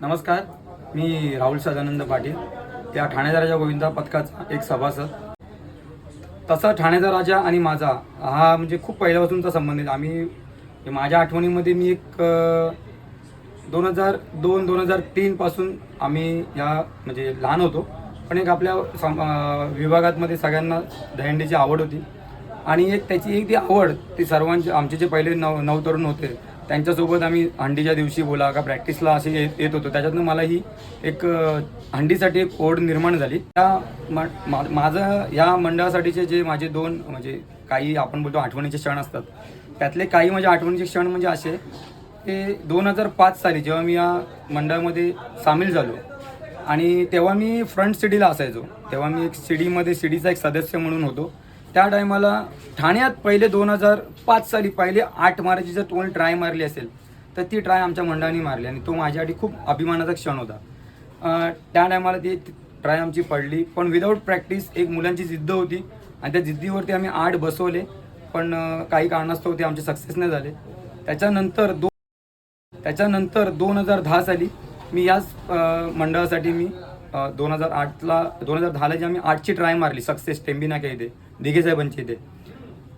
नमस्कार मी राहुल सदानंद पाटील या ठाण्याचा राजा गोविंदा पथकाचा एक सभासद. तसा ठाण्याचा राजा आणि माझा हा म्हणजे खूप पहिल्यापासूनचा संबंध आहे आम्ही माझ्या आठवणीमध्ये मी एक दोन हजार दोन दोन हजार तीनपासून आम्ही या म्हणजे लहान होतो. पण एक आपल्या सम- विभागातमध्ये सगळ्यांना दहंडीची आवड होती. आणि एक त्याची एक ती आवड ती सर्वांचे आमचे जे पहिले नव नवतरुण होते त्यांच्यासोबत आम्ही हंडीच्या दिवशी बोला का प्रॅक्टिसला असे येत येत होतो. त्याच्यातनं मला ही एक हंडीसाठी एक ओढ निर्माण झाली. त्या मा- माझं या मंडळासाठीचे जे माझे दोन म्हणजे काही आपण बोलतो आठवणीचे क्षण असतात. त्यातले काही माझ्या आठवणीचे क्षण म्हणजे असे ते दोन हजार पाच साली जेव्हा मी या मंडळामध्ये सामील झालो आणि तेव्हा मी फ्रंट सिडीला असायचो. तेव्हा मी एक सिडीमध्ये सिडीचा एक सदस्य म्हणून होतो. त्या टायमाला ठाण्यात पहिले दोन हजार पाच साली पहिले आठ मारायची जर तुम्हाला ट्राय मारली असेल तर ती ट्राय आमच्या मंडळाने मारली आणि तो माझ्यासाठी खूप अभिमानाचा क्षण होता. त्या टायमाला ती ट्राय आमची पडली पण विदाऊट प्रॅक्टिस एक मुलांची जिद्द होती आणि त्या जिद्दीवरती आम्ही आठ बसवले पण काही कारणास्तव ते आमचे सक्सेस नाही झाले. त्याच्यानंतर दोन त्याच्यानंतर दोन हजार दहा साली मी याच मंडळासाठी मी दोन हजार आठला दोन हजार दहाला जी आम्ही आठची ट्राय मारली सक्सेस टेंबिनाक्या इथे दिघेसाहेबांच्या इथे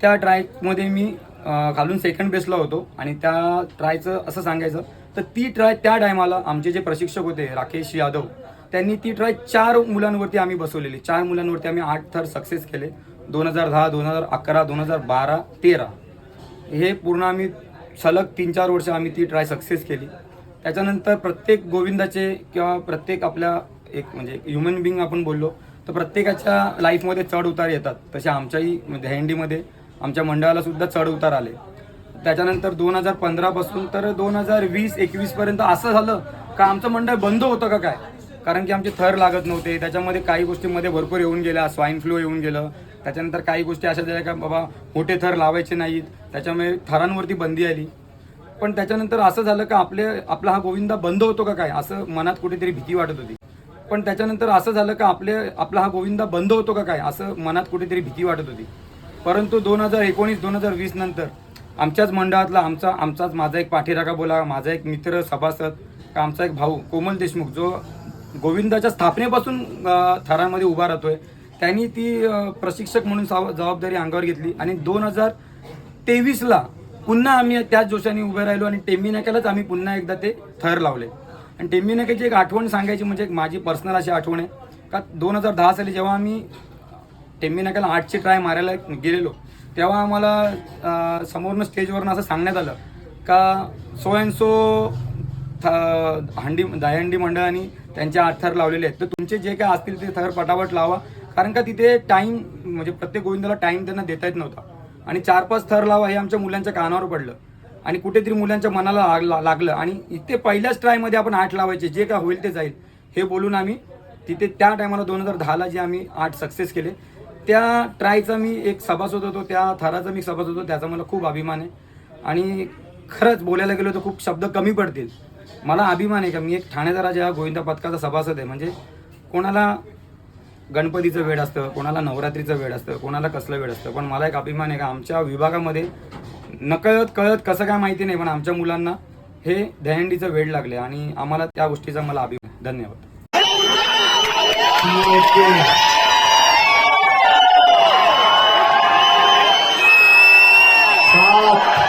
त्या ट्रायमध्ये मी घालून खालून सेकंड बेसला होतो आणि त्या ट्रायचं असं सांगायचं तर ती ट्राय त्या टायमाला आमचे जे प्रशिक्षक होते राकेश यादव त्यांनी ती ट्राय चार मुलांवरती आम्ही बसवलेली. चार मुलांवरती आम्ही आठ थर सक्सेस केले. दोन हजार दहा दोन हजार अकरा दोन हजार बारा तेरा. हे पूर्ण आम्ही सलग तीन चार वर्ष आम्ही ती ट्राय सक्सेस केली. त्याच्यानंतर प्रत्येक गोविंदाचे किंवा प्रत्येक आपल्या एक म्हणजे ह्युमन बिंग आपण बोललो तर प्रत्येकाच्या लाईफमध्ये चढ उतार येतात. तसे आमच्याही म्हणजे दहीहंडीमध्ये आमच्या मंडळाला सुद्धा चढ उतार आले. त्याच्यानंतर दोन हजार पंधरापासून तर दोन हजार वीस एकवीसपर्यंत असं झालं का आमचं मंडळ बंद होतं का काय? कारण की आमचे थर लागत नव्हते. त्याच्यामध्ये काही गोष्टीमध्ये भरपूर येऊन गेल्या स्वाईन फ्लू येऊन गेलं. त्याच्यानंतर काही गोष्टी अशा झाल्या का बाबा मोठे थर लावायचे नाहीत. त्याच्यामुळे थरांवरती बंदी आली. पण त्याच्यानंतर असं झालं का आपले आपला हा गोविंदा बंद होतो का काय? असं मनात कुठेतरी भीती वाटत होती. पण त्याच्यानंतर असं झालं का आपले आपला हा गोविंदा बंद होतो का काय असं मनात कुठेतरी भीती वाटत होती. परंतु दोन हजार एकोणीस दोन हजार वीस नंतर आमच्याच मंडळातला आमचा आमचाच माझा एक पाठीराखा बोला माझा एक मित्र सभासद का आमचा एक भाऊ कोमल देशमुख जो गोविंदाच्या स्थापनेपासून थरामध्ये उभा राहतोय त्यांनी ती प्रशिक्षक म्हणून जबाबदारी अंगावर घेतली. आणि दोन हजार तेवीसला पुन्हा आम्ही त्याच जोशाने उभे राहिलो आणि टेंबी नाक्यालाच आम्ही पुन्हा एकदा ते थर लावले. आणि टेंबी नाक्याची एक आठवण सांगायची म्हणजे एक माझी पर्सनल अशी आठवण आहे. का दोन हजार दहा साली जेव्हा आम्ही टेंबी नाक्याला आठची ट्राय मारायला गेलेलो तेव्हा आम्हाला समोरनं स्टेजवरनं असं सांगण्यात आलं का सो अँड सो हंडी दहीहंडी मंडळाने त्यांचे आठ थर लावलेले आहेत. तर तुमचे जे काय असतील ते थर पटापट लावा कारण का तिथे टाईम म्हणजे प्रत्येक गोविंदाला टाईम त्यांना देता येत नव्हता. आणि चार पाच थर लावा हे आमच्या मुलांच्या कानावर पडलं. आणि कुठेतरी मुलांच्या मनाला लाग- लागलं. आणि इथे पहिल्याच ट्रायमध्ये आपण आठ लावायचे. जे काय होईल ते जाईल. हे बोलून आम्ही तिथे त्या टायमाला दोन हजार दहाला जे आम्ही आठ सक्सेस केले त्या ट्रायचा मी एक सभासद होतो त्या थराचा मी सभासद होतो त्याचा मला खूप अभिमान आहे. आणि खरंच बोलायला गेलो तर खूप शब्द कमी पडतील. मला अभिमान आहे का? मी एक ठाणेदार राजा गोविंदा पथकाचा सभासद आहे. म्हणजे कोणाला गणपतीचं वेळ असतं कोणाला नवरात्रीचं वेळ असतं कोणाला कसलं वेळ असतं. पण मला एक अभिमान आहे का? आमच्या विभागामध्ये नकळत कळत कसं काय माहिती नाही पण आमच्या मुलांना हे दहंडीचं वेळ लागले आणि आम्हाला त्या गोष्टीचा मला अभिमान धन्यवाद. सात.